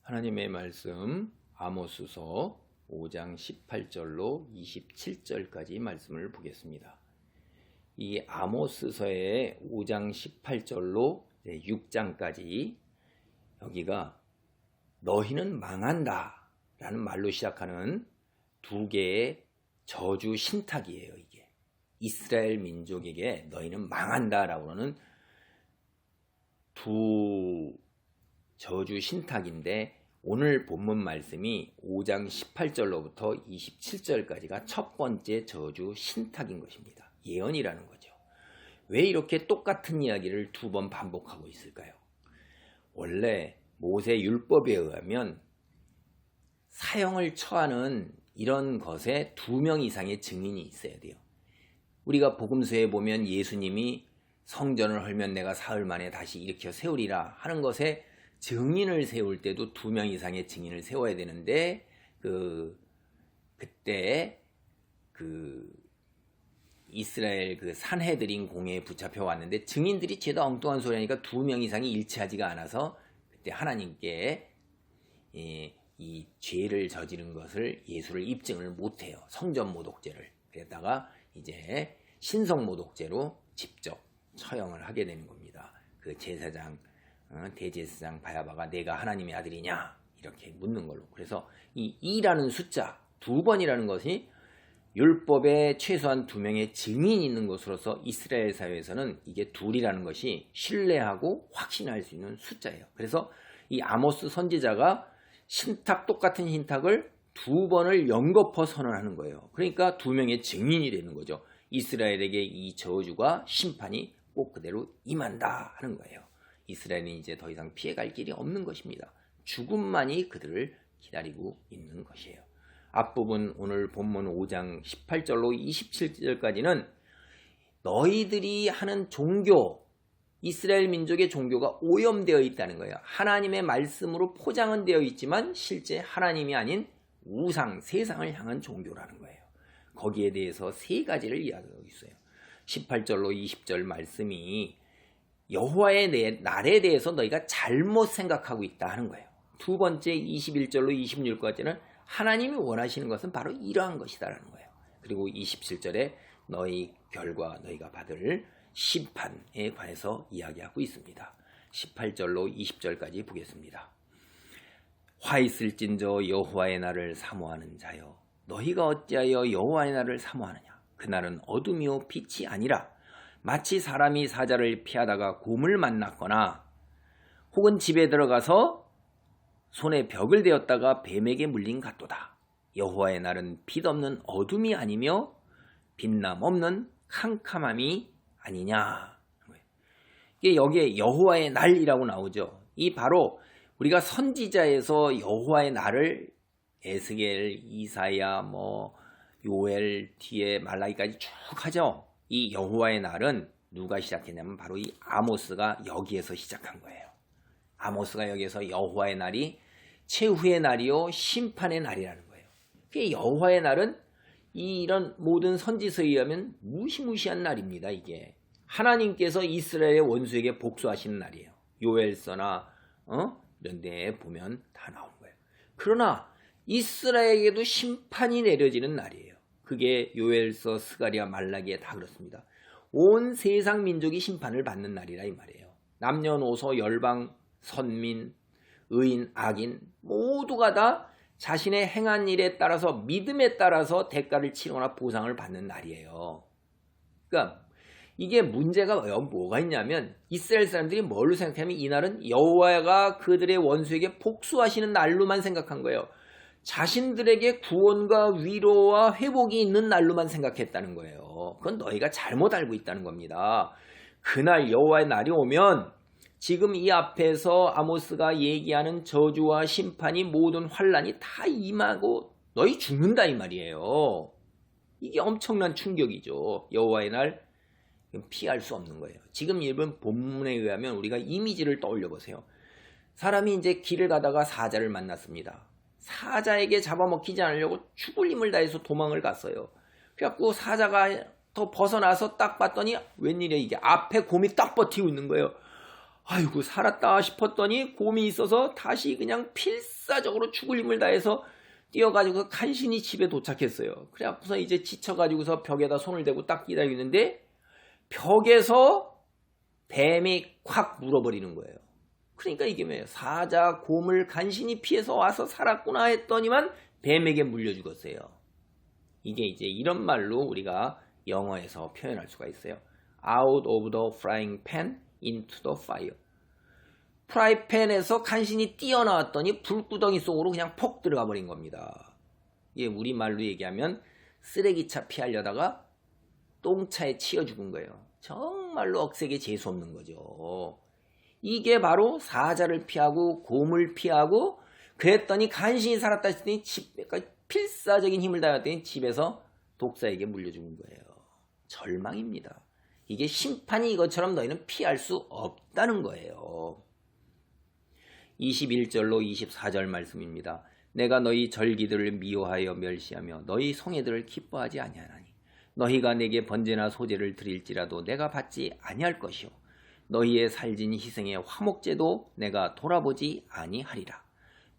하나님의 말씀 아모스서 5장 18절로 27절까지 말씀을 보겠습니다. 이 아모스서의 5장 18절로 6장까지 여기가 너희는 망한다 라는 말로 시작하는 두 개의 저주 신탁이에요, 이게. 이스라엘 민족에게 너희는 망한다 라고 하는 두 저주 신탁인데 오늘 본문 말씀이 5장 18절로부터 27절까지가 첫 번째 저주 신탁인 것입니다. 예언이라는 거죠. 왜 이렇게 똑같은 이야기를 두 번 반복하고 있을까요? 원래 모세 율법에 의하면 사형을 처하는 이런 것에 두 명 이상의 증인이 있어야 돼요. 우리가 복음서에 보면 예수님이 성전을 헐면 내가 사흘 만에 다시 일으켜 세우리라 하는 것에 증인을 세울 때도 두 명 이상의 증인을 세워야 되는데 그 그때 그 이스라엘 그 산해드린 공회에 붙잡혀 왔는데 증인들이 죄다 엉뚱한 소리 하니까 두 명 이상이 일치하지가 않아서 그때 하나님께 이, 이 죄를 저지른 것을 예수를 입증을 못해요. 성전 모독죄를. 그랬다가 이제 신성 모독죄로 직접 처형을 하게 되는 겁니다. 그 제사장 어, 대제사장 바야바가 내가 하나님의 아들이냐? 이렇게 묻는 걸로. 그래서 이 2라는 숫자 두 번이라는 것이 율법에 최소한 두 명의 증인이 있는 것으로서 이스라엘 사회에서는 이게 둘이라는 것이 신뢰하고 확신할 수 있는 숫자예요. 그래서 이 아모스 선지자가 신탁 똑같은 신탁을 두 번을 연거퍼 선언하는 거예요. 그러니까 두 명의 증인이 되는 거죠. 이스라엘에게 이 저주가 심판이 꼭 그대로 임한다 하는 거예요. 이스라엘은 이제 더 이상 피해갈 길이 없는 것입니다. 죽음만이 그들을 기다리고 있는 것이에요. 앞부분 오늘 본문 5장 18절로 27절까지는 너희들이 하는 종교, 이스라엘 민족의 종교가 오염되어 있다는 거예요. 하나님의 말씀으로 포장은 되어 있지만 실제 하나님이 아닌 우상, 세상을 향한 종교라는 거예요. 거기에 대해서 세 가지를 이야기하고 있어요. 18절로 20절 말씀이 여호와의 날에 대해서 너희가 잘못 생각하고 있다 하는 거예요. 두 번째 21절로 26절까지는 하나님이 원하시는 것은 바로 이러한 것이다라는 거예요. 그리고 27절에 너희 결과 너희가 받을 심판에 관해서 이야기하고 있습니다. 18절로 20절까지 보겠습니다. 화 있을진저 여호와의 날을 사모하는 자여 너희가 어찌하여 여호와의 날을 사모하느냐 그날은 어둠이요 빛이 아니라 마치 사람이 사자를 피하다가 곰을 만났거나 혹은 집에 들어가서 손에 벽을 대었다가 뱀에게 물린 같도다. 여호와의 날은 빛 없는 어둠이 아니며 빛남 없는 캄캄함이 아니냐. 이게 여기에 여호와의 날이라고 나오죠. 이 바로 우리가 선지자에서 여호와의 날을 에스겔, 이사야, 뭐 요엘 뒤에 말라기까지 쭉 하죠. 이 여호와의 날은 누가 시작했냐면 바로 이 아모스가 여기에서 시작한 거예요. 아모스가 여기에서 여호와의 날이 최후의 날이요 심판의 날이라는 거예요. 그 여호와의 날은 이런 모든 선지서에 의하면 무시무시한 날입니다. 이게 하나님께서 이스라엘의 원수에게 복수하시는 날이에요. 요엘서나 어? 이런 데 보면 다 나오는 거예요. 그러나 이스라엘에게도 심판이 내려지는 날이에요. 그게 요엘서, 스가리아, 말라기에 다 그렇습니다. 온 세상 민족이 심판을 받는 날이라 이 말이에요. 남녀노소, 열방, 선민, 의인, 악인 모두가 다 자신의 행한 일에 따라서 믿음에 따라서 대가를 치거나 보상을 받는 날이에요. 그러니까 이게 문제가 뭐가 있냐면 이스라엘 사람들이 뭘로 생각하면 이날은 여호와가 그들의 원수에게 복수하시는 날로만 생각한 거예요. 자신들에게 구원과 위로와 회복이 있는 날로만 생각했다는 거예요. 그건 너희가 잘못 알고 있다는 겁니다. 그날 여호와의 날이 오면 지금 이 앞에서 아모스가 얘기하는 저주와 심판이 모든 환란이 다 임하고 너희 죽는다 이 말이에요. 이게 엄청난 충격이죠. 여호와의 날 피할 수 없는 거예요. 지금 읽은 본문에 의하면 우리가 이미지를 떠올려 보세요. 사람이 이제 길을 가다가 사자를 만났습니다. 사자에게 잡아먹히지 않으려고 죽을 힘을 다해서 도망을 갔어요. 그래갖고 사자가 더 벗어나서 딱 봤더니 웬일이야 이게 앞에 곰이 딱 버티고 있는 거예요. 아이고 살았다 싶었더니 곰이 있어서 다시 그냥 필사적으로 죽을 힘을 다해서 뛰어가지고 간신히 집에 도착했어요. 그래갖고서 이제 지쳐가지고서 벽에다 손을 대고 딱 기다리고 있는데 벽에서 뱀이 콱 물어버리는 거예요. 그러니까 이게 뭐예요? 사자, 곰을 간신히 피해서 와서 살았구나 했더니만 뱀에게 물려 죽었어요. 이게 이제 이런 말로 우리가 영어에서 표현할 수가 있어요. Out of the frying pan into the fire. 프라이팬에서 간신히 뛰어나왔더니 불구덩이 속으로 그냥 폭 들어가 버린 겁니다. 이게 우리말로 얘기하면 쓰레기차 피하려다가 똥차에 치여 죽은 거예요. 정말로 억세게 재수 없는 거죠. 이게 바로 사자를 피하고 곰을 피하고 그랬더니 간신히 살았다 했더니 집, 그러니까 필사적인 힘을 다했더니 집에서 독사에게 물려 죽은 거예요. 절망입니다. 이게 심판이 이것처럼 너희는 피할 수 없다는 거예요. 21절로 24절 말씀입니다. 내가 너희 절기들을 미워하여 멸시하며 너희 성애들을 기뻐하지 아니하나니 너희가 내게 번제나 소제를 드릴지라도 내가 받지 아니할 것이요 너희의 살진 희생의 화목제도 내가 돌아보지 아니하리라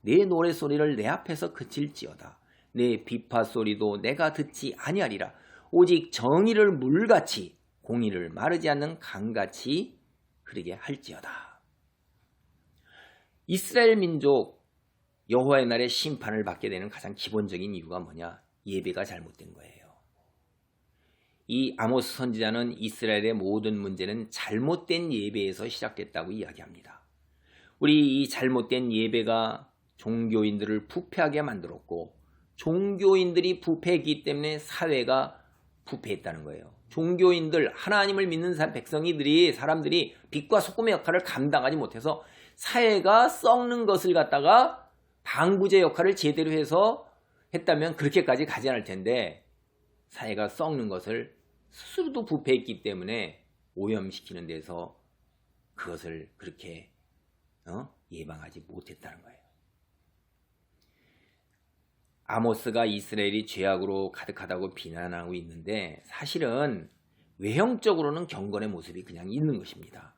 내 노래소리를 내 앞에서 그칠지어다 내 비파 소리도 내가 듣지 아니하리라 오직 정의를 물같이 공의를 마르지 않는 강같이 흐르게 할지어다 이스라엘 민족 여호와의 날에 심판을 받게 되는 가장 기본적인 이유가 뭐냐? 예배가 잘못된 거예요. 이 아모스 선지자는 이스라엘의 모든 문제는 잘못된 예배에서 시작됐다고 이야기합니다. 우리 이 잘못된 예배가 종교인들을 부패하게 만들었고 종교인들이 부패했기 때문에 사회가 부패했다는 거예요. 종교인들, 하나님을 믿는 백성이들이 사람들이 빛과 소금의 역할을 감당하지 못해서 사회가 썩는 것을 갖다가 방부제 역할을 제대로 해서 했다면 그렇게까지 가지 않을 텐데 사회가 썩는 것을 스스로도 부패했기 때문에 오염시키는 데서 그것을 그렇게 어? 예방하지 못했다는 거예요. 아모스가 이스라엘이 죄악으로 가득하다고 비난하고 있는데 사실은 외형적으로는 경건의 모습이 그냥 있는 것입니다.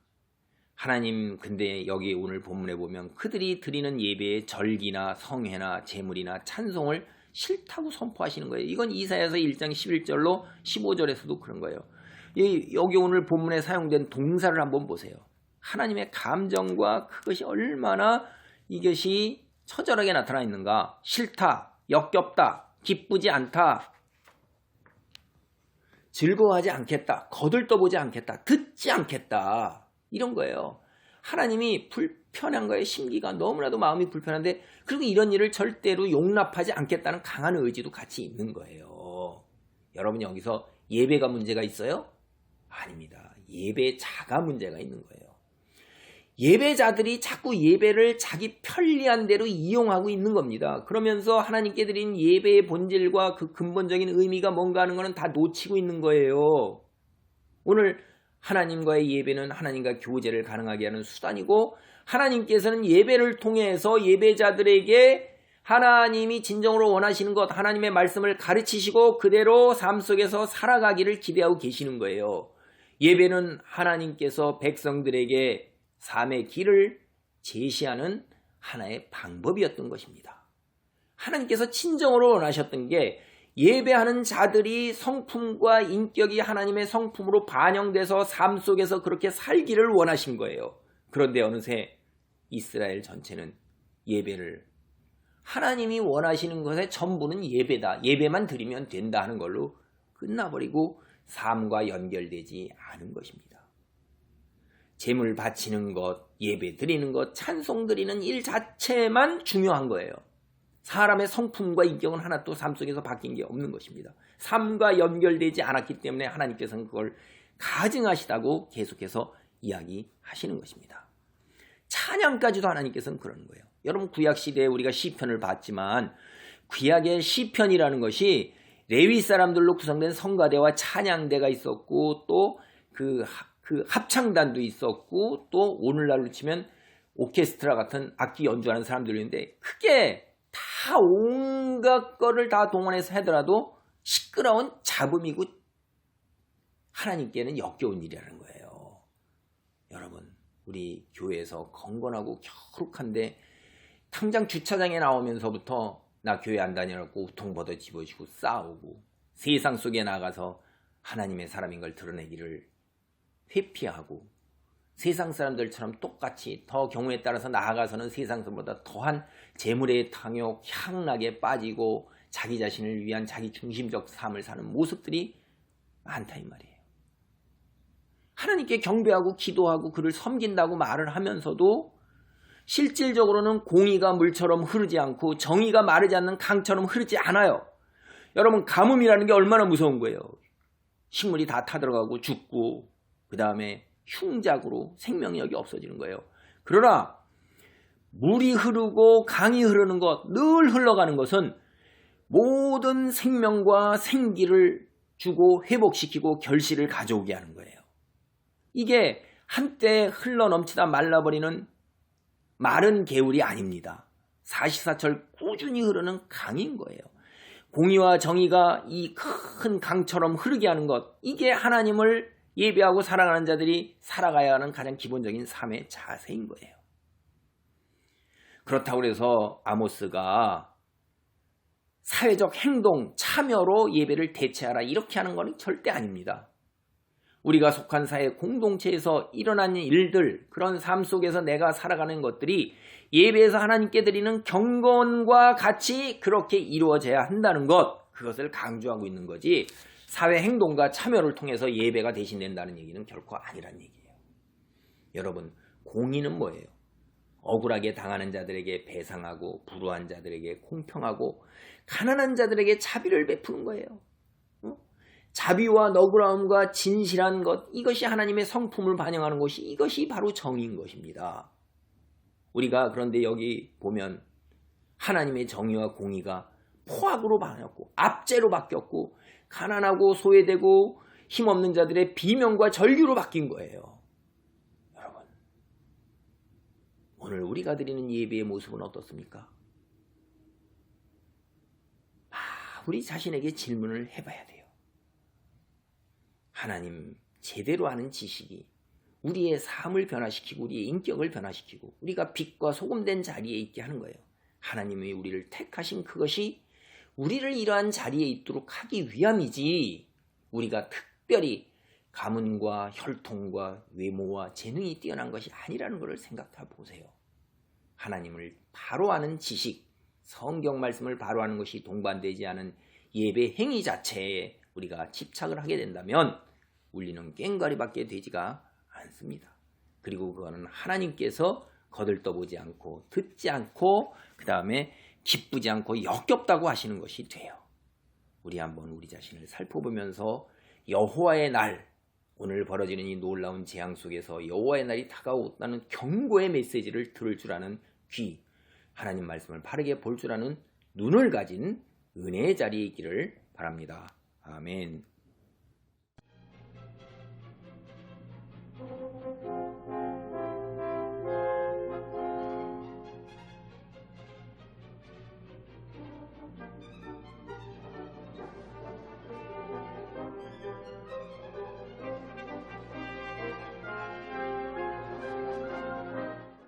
하나님 근데 여기 오늘 본문에 보면 그들이 드리는 예배의 절기나 성회나 제물이나 찬송을 싫다고 선포하시는 거예요. 이건 이사야서 1장 11절로 15절에서도 그런 거예요. 여기 오늘 본문에 사용된 동사를 한번 보세요. 하나님의 감정과 그것이 얼마나 이것이 처절하게 나타나 있는가. 싫다, 역겹다, 기쁘지 않다, 즐거워하지 않겠다, 거들떠보지 않겠다, 듣지 않겠다. 이런 거예요. 하나님이 불편한 거에 심기가 너무나도 마음이 불편한데 그리고 이런 일을 절대로 용납하지 않겠다는 강한 의지도 같이 있는 거예요. 여러분 여기서 예배가 문제가 있어요? 아닙니다. 예배 자가 문제가 있는 거예요. 예배자들이 자꾸 예배를 자기 편리한 대로 이용하고 있는 겁니다. 그러면서 하나님께 드린 예배의 본질과 그 근본적인 의미가 뭔가 하는 것은 다 놓치고 있는 거예요. 오늘 하나님과의 예배는 하나님과 교제를 가능하게 하는 수단이고 하나님께서는 예배를 통해서 예배자들에게 하나님이 진정으로 원하시는 것, 하나님의 말씀을 가르치시고 그대로 삶 속에서 살아가기를 기대하고 계시는 거예요. 예배는 하나님께서 백성들에게 삶의 길을 제시하는 하나의 방법이었던 것입니다. 하나님께서 친정으로 원하셨던 게 예배하는 자들이 성품과 인격이 하나님의 성품으로 반영돼서 삶 속에서 그렇게 살기를 원하신 거예요. 그런데 어느새 이스라엘 전체는 예배를 하나님이 원하시는 것의 전부는 예배다. 예배만 드리면 된다 하는 걸로 끝나버리고 삶과 연결되지 않은 것입니다. 재물 바치는 것, 예배 드리는 것, 찬송 드리는 일 자체만 중요한 거예요. 사람의 성품과 인격은 하나도 삶 속에서 바뀐 게 없는 것입니다. 삶과 연결되지 않았기 때문에 하나님께서는 그걸 가증하시다고 계속해서 이야기하시는 것입니다. 찬양까지도 하나님께서는 그러는 거예요. 여러분 구약 시대에 우리가 시편을 봤지만 구약의 시편이라는 것이 레위 사람들로 구성된 성가대와 찬양대가 있었고 또 그 그 합창단도 있었고 또 오늘날로 치면 오케스트라 같은 악기 연주하는 사람들이 있는데 그게 다 온갖 거를 다 동원해서 하더라도 시끄러운 잡음이고 하나님께는 역겨운 일이라는 거예요. 여러분, 우리 교회에서 건건하고 겨룩한데 당장 주차장에 나오면서부터 나 교회 안 다녀갖고 우통버더 집어지고 싸우고 세상 속에 나가서 하나님의 사람인 걸 드러내기를 회피하고 세상 사람들처럼 똑같이 더 경우에 따라서 나아가서는 세상 사람보다 더한 재물의 탕욕, 향락에 빠지고 자기 자신을 위한 자기 중심적 삶을 사는 모습들이 많다 이 말이에요. 하나님께 경배하고 기도하고 그를 섬긴다고 말을 하면서도 실질적으로는 공의가 물처럼 흐르지 않고 정의가 마르지 않는 강처럼 흐르지 않아요. 여러분 가뭄이라는 게 얼마나 무서운 거예요. 식물이 다 타들어가고 죽고 그 다음에 흉작으로 생명력이 없어지는 거예요. 그러나 물이 흐르고 강이 흐르는 것, 늘 흘러가는 것은 모든 생명과 생기를 주고 회복시키고 결실을 가져오게 하는 거예요. 이게 한때 흘러 넘치다 말라버리는 마른 개울이 아닙니다. 사시사철 꾸준히 흐르는 강인 거예요. 공의와 정의가 이 큰 강처럼 흐르게 하는 것, 이게 하나님을 예배하고 사랑하는 자들이 살아가야 하는 가장 기본적인 삶의 자세인 거예요. 그렇다고 해서 아모스가 사회적 행동, 참여로 예배를 대체하라 이렇게 하는 것은 절대 아닙니다. 우리가 속한 사회 공동체에서 일어나는 일들, 그런 삶 속에서 내가 살아가는 것들이 예배에서 하나님께 드리는 경건과 같이 그렇게 이루어져야 한다는 것, 그것을 강조하고 있는 거지, 사회 행동과 참여를 통해서 예배가 대신된다는 얘기는 결코 아니란 얘기예요. 여러분, 공의는 뭐예요? 억울하게 당하는 자들에게 배상하고 불우한 자들에게 공평하고 가난한 자들에게 자비를 베푸는 거예요. 어? 자비와 너그러움과 진실한 것 이것이 하나님의 성품을 반영하는 것이 이것이 바로 정의인 것입니다. 우리가 그런데 여기 보면 하나님의 정의와 공의가 포악으로 바뀌었고 압제로 바뀌었고 가난하고 소외되고 힘없는 자들의 비명과 절규로 바뀐 거예요. 여러분 오늘 우리가 드리는 예배의 모습은 어떻습니까? 아, 우리 자신에게 질문을 해봐야 돼요. 하나님 제대로 아는 지식이 우리의 삶을 변화시키고 우리의 인격을 변화시키고 우리가 빛과 소금된 자리에 있게 하는 거예요. 하나님이 우리를 택하신 그것이 우리를 이러한 자리에 있도록 하기 위함이지 우리가 특별히 가문과 혈통과 외모와 재능이 뛰어난 것이 아니라는 것을 생각해 보세요. 하나님을 바로 아는 지식, 성경 말씀을 바로 아는 것이 동반되지 않은 예배 행위 자체에 우리가 집착을 하게 된다면 우리는 꽹과리밖에 되지가 않습니다. 그리고 그거는 하나님께서 거들떠보지 않고 듣지 않고 그 다음에 기쁘지 않고 역겹다고 하시는 것이 돼요. 우리 한번 우리 자신을 살펴보면서 여호와의 날 오늘 벌어지는 이 놀라운 재앙 속에서 여호와의 날이 다가온다는 경고의 메시지를 들을 줄 아는 귀, 하나님 말씀을 바르게 볼 줄 아는 눈을 가진 은혜의 자리에 있기를 바랍니다. 아멘.